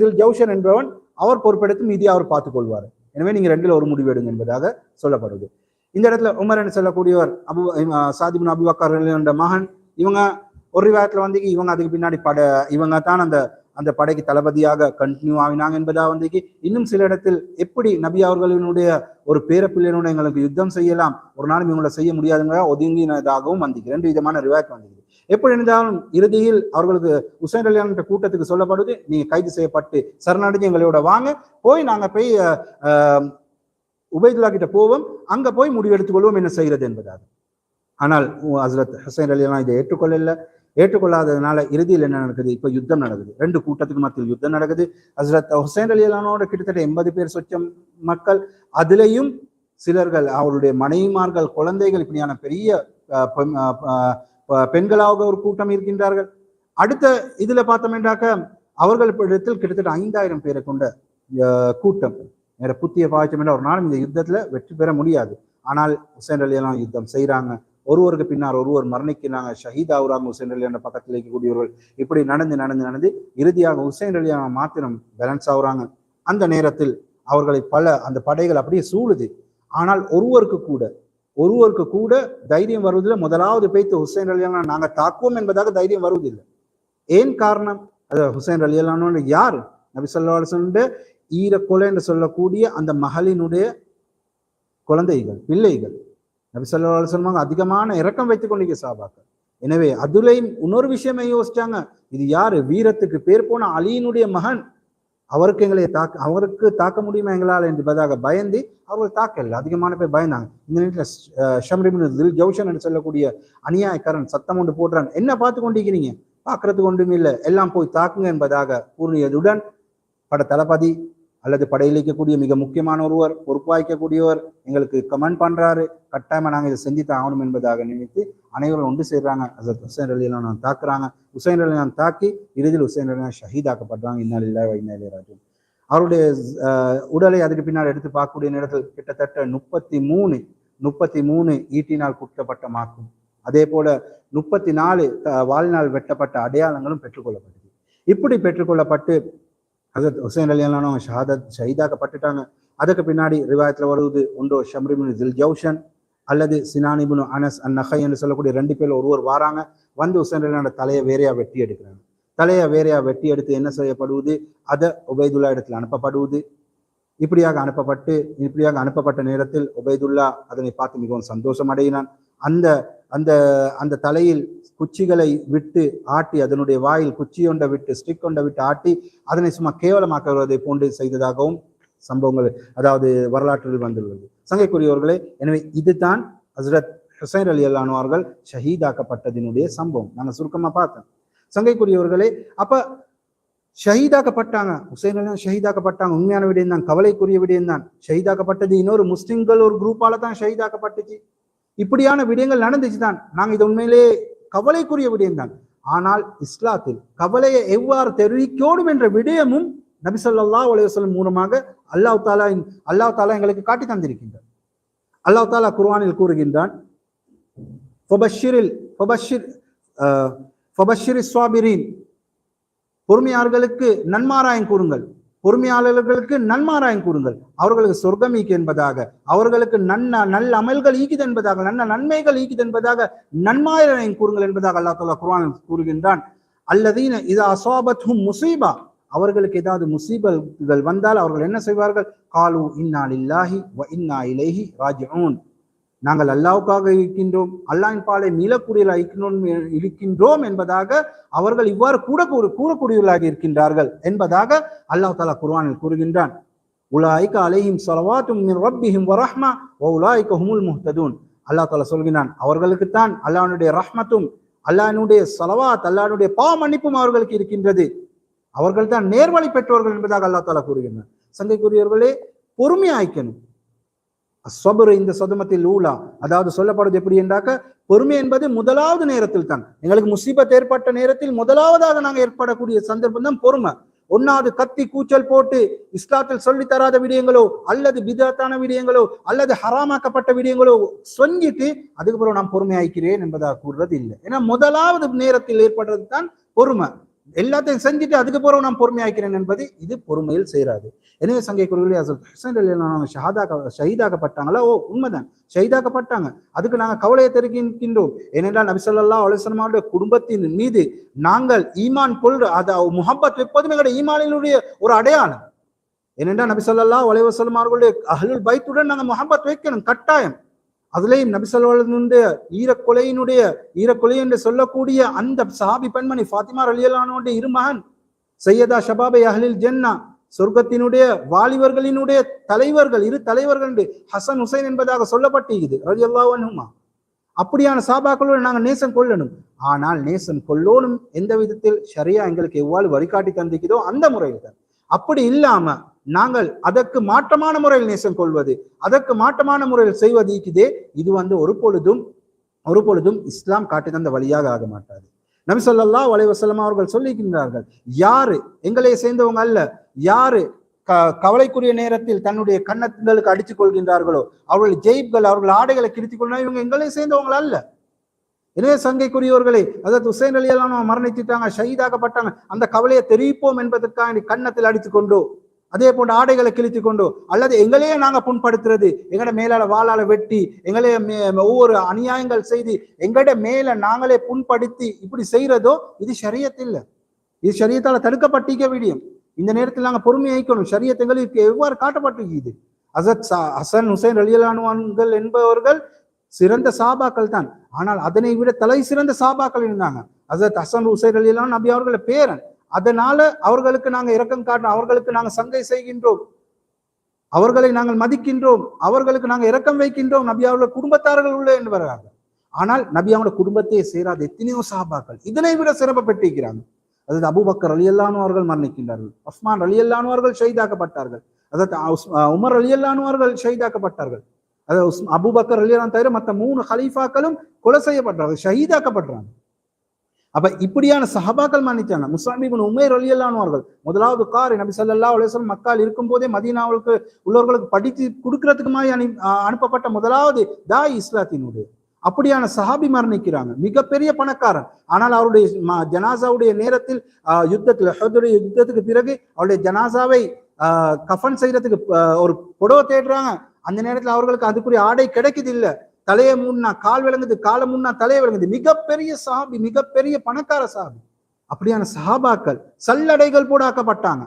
ஜில் ஜவுஷன் என்பவன் அவர் பொறுப்பெடுத்து மீதி அவர் பார்த்துக் கொள்வார் எனவே நீங்க ரெண்டில் ஒரு முடிவு எடுங்க என்பதாக சொல்லப்படுது. இந்த இடத்துல உமர் என்று சொல்லக்கூடியவர் அபு சாதிபின் அபுபக்கர் என்ற மகன் இவங்க ஒரு விவாதத்தில் வந்து இவங்க அதுக்கு பின்னாடி பட இவங்க தான் அந்த அந்த படைக்கு தளபதியாக கண்டினியூ ஆகினாங்க என்பதா வந்து இன்னும் சில இடத்தில் எப்படி நபி அவர்களினுடைய ஒரு பேரப்பிள்ளையினுடைய எங்களுக்கு யுத்தம் செய்யலாம் ஒரு நாளும் இவங்களை செய்ய முடியாதுங்க ஒதுங்கினதாகவும் வந்திருக்கு ரெண்டு விதமான ரிவாயத் வந்திருக்கு எப்படி இருந்தாலும் இறுதியில் அவர்களுக்கு உசைன் அலியான் கூட்டத்துக்கு சொல்லப்படுது நீங்க கைது செய்யப்பட்டு சரணடைஞ்சு எங்களோட வாங்க போய் நாங்க போய் உபைதுல்லா கிட்ட போவோம் அங்க போய் முடிவெடுத்துக் கொள்வோம் என்ன செய்கிறது என்பதாக ஆனால் ஹசரத் ஹசைன் அலியெல்லாம் இதை ஏற்றுக்கொள்ளல. ஏற்றுக்கொள்ளாததுனால இறுதியில் என்ன நடக்குது? இப்ப யுத்தம் நடக்குது. ரெண்டு கூட்டத்துக்கு மத்தியில் யுத்தம் நடக்குது. ஹசரத் ஹுசைன் அலியலானோட கிட்டத்தட்ட எண்பது பேர் சொச்சம் மக்கள். அதுலேயும் சிலர்கள் அவருடைய மனைவிமார்கள் குழந்தைகள் இப்படியான பெரிய பெண்களாக ஒரு கூட்டம் இருக்கின்றார்கள். அடுத்த இதுல பார்த்தோம்னாக்க அவர்கள் இடத்தில் கிட்டத்தட்ட ஐந்தாயிரம் பேரை கொண்ட கூட்டம். என்ற புத்திய பாய்ச்சம் ஒரு நாள் இந்த யுத்தத்துல வெற்றி பெற முடியாது. ஆனால் ஹுசைன் அலியெல்லாம் யுத்தம் செய்யறாங்க ஒருவருக்கு பின்னார் ஒருவர் மரணிக்கிறாங்க. ஷஹீத் ஆகுறாங்க ஹுசேன் அலி என்ற பக்கத்தில் இருக்கக்கூடியவர்கள். இப்படி நடந்து நடந்து நடந்து இறுதியாக ஹுசேன் அலியான மாத்திரம் பேலன்ஸ் ஆகுறாங்க. அந்த நேரத்தில் அவர்களை பல அந்த படைகள் அப்படியே சூழுது. ஆனால் ஒருவருக்கு கூட ஒருவருக்கு கூட தைரியம் வருவதில்லை. முதலாவது பேய்த்து ஹுசைன் அலியானா நாங்க தாக்குவோம் என்பதாக தைரியம் வருவதில்லை. ஏன் காரணம்? அது ஹுசைன் அலியலானு யார்? நபி சொல்லா ஈர கொலை என்று சொல்லக்கூடிய அந்த மகளினுடைய குழந்தைகள் பிள்ளைகள். நபி சொல்லா சொல்லுவாங்க அதிகமான இறக்கம் வைத்துக் கொண்டிருக்க சாபாக்கள் எனவே அதுலையும் இன்னொரு விஷயமே யோசிச்சாங்க. இது யாரு? வீரத்துக்கு பேர் போன அலியினுடைய மகன். அவருக்கு எங்களை தாக்க அவருக்கு தாக்க முடியுமா எங்களால் என்பதாக பயந்து அவர்கள் தாக்கல. அதிகமான பேர் பயந்தாங்க. இந்த நேரத்தில் ஷம்ரிபின் ஜவுஷன் என்று சொல்லக்கூடிய அநியாயக்காரன் சத்தம் ஒன்று போடுறான் என்ன பார்த்து கொண்டிருக்கிறீங்க? பார்க்கறதுக்கு ஒன்றும் இல்லை. எல்லாம் போய் தாக்குங்க என்பதாக கூறியதுடன் பட தளபதி அல்லது படையளிக்கக்கூடிய மிக முக்கியமான ஒருவர் பொறுப்பாய்க்கக்கூடியவர் எங்களுக்கு கமெண்ட் பண்றாரு. கட்டாயமா நாங்கள் இதை செஞ்சு ஆகணும் என்பதாக நினைத்து அனைவரும் ஒன்று சேர்றாங்க. அசத் ஹுசைன் நான் தாக்குறாங்க. ஹுசைன் ரலியான் தாக்கி இறுதியில் ஹுசைன் ரலியான் ஷஹீதாக்கப்படுறாங்க. இன்னல் இல்லா அவருடைய உடலை அதுக்கு பின்னால் எடுத்து பார்க்கக்கூடிய நேரத்தில் கிட்டத்தட்ட முப்பத்தி மூணு முப்பத்தி மூணு ஈட்டினால் குட்டப்பட்ட மாக்கும் அதே போல முப்பத்தி நாலு வாழ்நாள் வெட்டப்பட்ட அடையாளங்களும் பெற்றுக்கொள்ளப்பட்டது. இப்படி பெற்றுக்கொள்ளப்பட்டு ஹசரத் ஹுசைன் அலியானோ ஷஹாதத் ஷஹீதாக்கப்பட்டுட்டாங்க. அதுக்கு பின்னாடி ரிவாயத்தில் வருவது ஒன்றோ ஷம்ரிபின் தில் ஜவுஷன் அல்லது சினானிபுனு அனஸ் அன் நஹை என்று சொல்லக்கூடிய ரெண்டு பேர் ஒருவர் வாராங்க. வந்து ஹுசைன் அலியான தலையை வேறையா வெட்டி எடுக்கிறாங்க. தலையை வேறையா வெட்டி எடுத்து என்ன செய்யப்படுவது? அதை உபைதுல்லா இடத்துல அனுப்பப்படுவது. இப்படியாக அனுப்பப்பட்டு இப்படியாக அனுப்பப்பட்ட நேரத்தில் உபைதுல்லா அதனை பார்த்து மிகவும் சந்தோஷம் அடையினான் அந்த அந்த அந்த தலையில் குச்சிகளை விட்டு ஆட்டி அதனுடைய வாயில் குச்சியொண்டை விட்டு ஸ்டிக் கொண்ட விட்டு ஆட்டி அதனை சும்மா கேவலமாக்குவதை போன்று செய்ததாகவும் சம்பவங்கள் அதாவது வரலாற்றில் வந்துள்ளது. சங்கைக்குரியவர்களே எனவே இதுதான் ஹசரத் ஹுசைன் அலி அல்லானுவார்கள் ஷஹீதாக்கப்பட்டதினுடைய சம்பவம். நாங்க சுருக்கமா பார்த்தோம். சங்கைக்குரியவர்களே அப்ப ஷஹீதாக்கப்பட்டாங்க. ஹுசைன் அலி ஷஹீதாக்கப்பட்டாங்க. உண்மையான விடயம் தான் கவலைக்குரிய விடயம் தான் ஷஹீதாக்கப்பட்டது இன்னொரு முஸ்லிம்கள் ஒரு குரூப்பால தான் ஷஹீதாக்கப்பட்டுச்சு. இப்படியான விடயங்கள் நடந்துச்சு தான் நாங்கள் இது உண்மையிலே கவலைக்குரிய விடயம்தான். ஆனால் இஸ்லாத்தில் கவலையை எவ்வாறு தெரிவிக்கோடும் என்ற விடயமும் நபிசல்லா உலகம் மூலமாக அல்லாஹ் தாலா அல்லாஹ் தாலா எங்களுக்கு காட்டி தந்திருக்கின்றார். அல்லாஹ் தாலா குர்வானில் கூறுகின்றான் பொறுமையார்களுக்கு நன்மாராயம் கூறுங்கள். பொறுமையாளர்களுக்கு நன்மாராயம் கூறுங்கள். அவர்களுக்கு சொர்க்கம் ஈக்கு என்பதாக அவர்களுக்கு நன்ன நல்ல அமல்கள் ஈக்குது என்பதாக நல்ல நன்மைகள் ஈக்குது என்பதாக நன்மாராயம் கூறுங்கள் என்பதாக அல்லா தாலா குர்ஆன் கூறுகின்றான். அல்லதீன இது அசோபத்தும் முசீபா அவர்களுக்கு ஏதாவது முசீபல்கள் வந்தால் அவர்கள் என்ன செய்வார்கள்? காலு இன்னா இல்லாஹி வ இன்னா இலேஹி ராஜிஊன். நாங்கள் அல்லாவுக்காக இருக்கின்றோம் அல்லாஹின் பாலை மீளக்கூடியலாக இருக்கின்றோம் இருக்கின்றோம் என்பதாக அவர்கள் இவ்வாறு கூட கூறக்கூடியவர்களாக இருக்கின்றார்கள் என்பதாக அல்லாஹ் தாலா குர்வானில் கூறுகின்றான். உலாய்க்க அலைஹிம் சலவாத்தும் ரப்பிஹிம் வரஹ்மா ஓ உலாய்க்க ஹுமுல் முஹ்ததூன். அல்லாஹ் தாலா சொல்கிறான் அவர்களுக்குத்தான் அல்லாஹனுடைய ரஹ்மத்தும் அல்லாஹனுடைய சலவாத் அல்லாஹனுடைய பாவ மன்னிப்பும் அவர்களுக்கு இருக்கின்றது. அவர்கள் தான் நேர்வழி பெற்றோர்கள் என்பதாக அல்லா தாலா கூறுகின்றனர் சங்கைக்குரியவர்களே பொறுமையாய்க்கணும் அஸ்வபுர இந்த சொதமத்தில் ஊலா அதாவது சொல்லப்படுவது எப்படி என்றாக்க பொறுமை என்பது முதலாவது நேரத்தில் தான் எங்களுக்கு முசீபத் ஏற்பட்ட நேரத்தில் முதலாவதாக நாங்கள் ஏற்படக்கூடிய சந்தர்ப்பம் தான் பொறுமை. ஒன்னாவது கத்தி கூச்சல் போட்டு இஸ்லாத்தில் சொல்லி தராத விடயங்களோ அல்லது பிதாத்தான விடயங்களோ அல்லது ஹராமாக்கப்பட்ட விடயங்களோ சொல்லிட்டு அதுக்கப்புறம் நான் பொறுமையாய்க்கிறேன் என்பதாக கூறுறது இல்லை ஏன்னா முதலாவது நேரத்தில் ஏற்படுறது தான் பொறுமை. எல்லாத்தையும் செஞ்சுட்டு அதுக்கு பிறகு நான் பொறுமையாக்கிறேன் என்பது இது பொறுமையில் செய்யறாது எனவே சங்கை குருவிலே ஹசன் அலி அவங்க ஷஹீதாக்கப்பட்டாங்களா? ஓ உண்மைதான். ஷஹீதாக்கப்பட்டாங்க. அதுக்கு நாங்கள் கவலையை தெரிவிக்கின்றோம். ஏனென்றால் நபிசல்லா அலுவலமாவுடைய குடும்பத்தின் மீது நாங்கள் ஈமான் கொள்ற அது முகப்பத் எப்போதும் எங்களுடைய ஈமானினுடைய ஒரு அடையாளம். ஏனென்றால் நபிசல்லா அலைவசல்மார்களுடைய அவர்களுடைய பைத்துடன் நாங்கள் முகப்பத் வைக்கணும் கட்டாயம். அதுலேயும் நபிசல்லுடைய ஈரக்கொலையினுடைய ஈரக்கொலை என்று சொல்லக்கூடிய அந்த சாபி பெண்மணி ஃபாத்திமா அலியலானுடைய இருமகன் சையதா ஷபாபை அகலில் ஜென்னா சொர்க்கத்தினுடைய வாலிபர்களினுடைய தலைவர்கள் இரு தலைவர்கள் என்று ஹசன் ஹுசைன் என்பதாக சொல்லப்பட்டிருக்குது ரவி அல்லாஹுமா அப்படியான சாபாக்களோடு நாங்கள் நேசம் கொள்ளணும். ஆனால் நேசம் கொள்ளோனும் எந்த விதத்தில் சரியா எங்களுக்கு எவ்வாறு வழிகாட்டி தந்திக்கிறதோ அந்த முறையில் தான் அப்படி இல்லாம நாங்கள் அதற்கு மாற்றமான முறையில் நேசம் கொள்வது அதற்கு மாற்றமான முறையில் செய்வது இருக்குதே இது வந்து ஒரு பொழுதும் ஒரு பொழுதும் இஸ்லாம் காட்டி தந்த வழியாக ஆக மாட்டாது. நபி சொல்லல்லா வலைவசலம் அவர்கள் சொல்லியிருக்கின்றார்கள் யாரு எங்களை சேர்ந்தவங்க அல்ல யாரு க கவலைக்குரிய நேரத்தில் தன்னுடைய கன்னங்களுக்கு அடித்துக் கொள்கின்றார்களோ அவர்கள் ஜெயிப்கள் அவர்கள் ஆடைகளை கிழித்துக் கொள்ள இவங்க எங்களை சேர்ந்தவங்க அல்ல. எனவே சங்கைக்குரியவர்களை அதாவது உசைன் அலி எல்லாம் மரணித்துட்டாங்க ஷஹீதாக்கப்பட்டாங்க அந்த கவலையை தெரிவிப்போம் என்பதற்காக கன்னத்தில் அடித்து கொண்டோ அதே போன்ற ஆடைகளை கிழித்து கொண்டோ அல்லது எங்களையே நாங்கள் புண்படுத்துறது எங்கட மேலால வாளால வெட்டி எங்களைய ஒவ்வொரு அநியாயங்கள் செய்து எங்கட மேல நாங்களே புண்படுத்தி இப்படி செய்யறதோ இது சரியத்தில்லை இது சரியத்தால தடுக்கப்பட்டிக்க விடியும் இந்த நேரத்தில் நாங்கள் பொறுமையாக்கணும் ஐக்கணும் எங்களுக்கு எவ்வாறு காட்டப்பட்டிருக்கிறது? அசத் ஹசன் ஹுசைன் ரலியலானுவான்கள் என்பவர்கள் சிறந்த சாபாக்கள் தான். ஆனால் அதனை விட தலை சிறந்த சாபாக்கள் இருந்தாங்க. அசத் ஹசன் ஹுசைன் ரலியலான் நபி அவர்களை பேரன். அதனால அவர்களுக்கு நாங்க இரக்கம் காட்டுறோம். அவர்களுக்கு நாங்க சங்கை செய்கின்றோம். அவர்களை நாங்கள் மதிக்கின்றோம். அவர்களுக்கு நாங்கள் இரக்கம் வைக்கின்றோம். நபி அவர்கள் குடும்பத்தார்கள் உள்ள என்பவர்கள் ஆனால் நபி அவங்களோட குடும்பத்தையே சேராத. எத்தனையோ சாபாக்கள் இதனை விட சிறப்பு பெற்றிருக்கிறாங்க அதாவது அபுபக்கர் அலி அவர்கள் மரணிக்கின்றார்கள். உஸ்மான் அலி அல்லானு அவர்கள் ஷெய்தாக்கப்பட்டார்கள் அதாவது உமர் அலியல்லானு அவர்கள் ஷெய்தாக்கப்பட்டார்கள் அதாவது அபுபக்கர் அலி தவிர மற்ற மூணு ஹலீஃபாக்களும் கொலை செய்யப்பட்டார்கள். ஷஹீதாக்கப்படுறாங்க அப்ப இப்படியான சஹபாக்கள் மன்னிச்சாங்க. முஸ்லாமிபின் உமேர் அலியல்லானவர்கள் முதலாவது கார் நபி சல்லா அலுவலம் மக்கள் இருக்கும் போதே மதீனாவுக்கு உள்ளவர்களுக்கு படித்து கொடுக்கறதுக்கு மாதிரி அனு அனுப்பப்பட்ட முதலாவது தாய் இஸ்லாத்தினுடைய. அப்படியான சஹாபி மரணிக்கிறாங்க. மிகப்பெரிய பணக்காரன். ஆனால் அவருடைய ஜனாசாவுடைய நேரத்தில் யுத்தத்தில் யுத்தத்துக்கு பிறகு அவருடைய ஜனாசாவை கஃபன் செய்யறதுக்கு ஒரு புடவை தேடுறாங்க. அந்த நேரத்தில் அவர்களுக்கு அதுக்குரிய ஆடை கிடைக்குது இல்லை. தலையை முன்னா கால் விளங்குது காலை முன்னா தலையை விளங்குது. மிகப்பெரிய சாபி மிகப்பெரிய பணக்கார சாபி அப்படியான சஹாபாக்கள் சல்லடைகள் போட ஆக்கப்பட்டாங்க.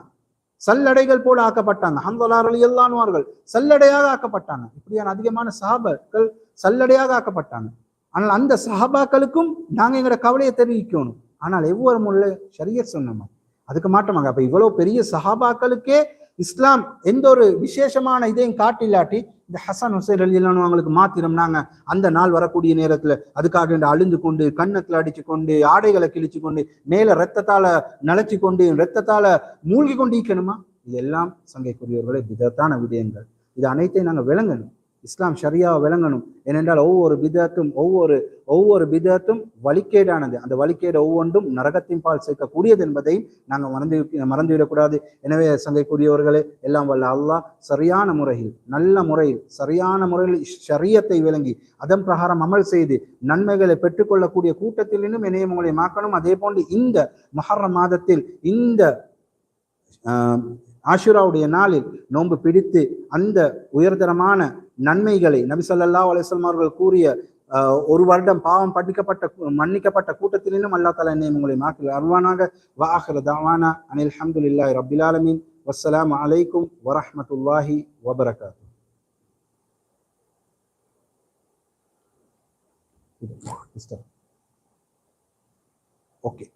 சல்லடைகள் போல ஆக்கப்பட்டாங்க. ஹந்தலார் அலி எல்லான்வார்கள் சல்லடையாக ஆக்கப்பட்டாங்க. இப்படியான அதிகமான சஹாபாக்கள் சல்லடையாக ஆக்கப்பட்டாங்க. ஆனால் அந்த சஹாபாக்களுக்கும் நாங்க எங்களோட கவலையை தெரிவிக்கணும். ஆனால் எவ்வொரு முள்ள ஷரியர் சொன்னோமா அதுக்கு மாட்டோமாங்க அப்ப இவ்வளவு பெரிய சஹாபாக்களுக்கே இஸ்லாம் எந்த ஒரு விசேஷமான இதையும் காட்டில்லாட்டி இந்த ஹசன் ஹுசைன் அலி அவங்களுக்கு மாத்திரம் நாங்க அந்த நாள் வரக்கூடிய நேரத்துல அதுக்காக அழுந்து கொண்டு கண்ணத்துல அடிச்சு கொண்டு ஆடைகளை கிழிச்சு கொண்டு மேல ரத்தத்தால நனைச்சு கொண்டு ரத்தத்தால மூழ்கி கொண்டு ஈக்கணுமா இதெல்லாம் சங்கைக்குரியவர்களை விதத்தான விடயங்கள். இது அனைத்தையும் நாங்க விளங்கணும். இஸ்லாம் ஷரியாவை விளங்கணும். ஏனென்றால் ஒவ்வொரு பிதத்தும் ஒவ்வொரு ஒவ்வொரு பிதத்தும் வழிகேடானது. அந்த வழிகேடு ஒவ்வொன்றும் நரகத்தின் பால் சேர்க்கக்கூடியது என்பதையும் நாங்கள் மறந்து மறந்துவிடக்கூடாது. எனவே சங்கைக்குரியவர்களே எல்லாம் வல்ல அல்லாஹ் சரியான முறையில் நல்ல முறையில் சரியான முறையில் ஷரியத்தை விளங்கி அதன் பிரகாரம் அமல் செய்து நன்மைகளை பெற்றுக்கொள்ளக்கூடிய கூட்டத்திலும் இன்னும் இணையம் உங்களை மாக்கணும். அதே போன்று இந்த மஹர மாதத்தில் இந்த ஆஷுராவுடைய நாளில் நோன்பு பிடித்து அந்த உயர்தரமான நன்மைகளை நபி சொல்லல்லா அலிஸ்லாம் அவர்கள் கூறிய ஒரு வருடம் பாவம் படிக்கப்பட்ட மன்னிக்கப்பட்ட கூட்டத்திலும் அல்லா தலா என்னை உங்களை மாக்கல் அருவானாக வாஹர் தாவானா அனில் அஹமதுல்லாஹி ரபில் ஆலமீன். வஸ்ஸலாம் அலைக்கும் வரஹமத்துல்லாஹி வபரகாத்து. ஓகே.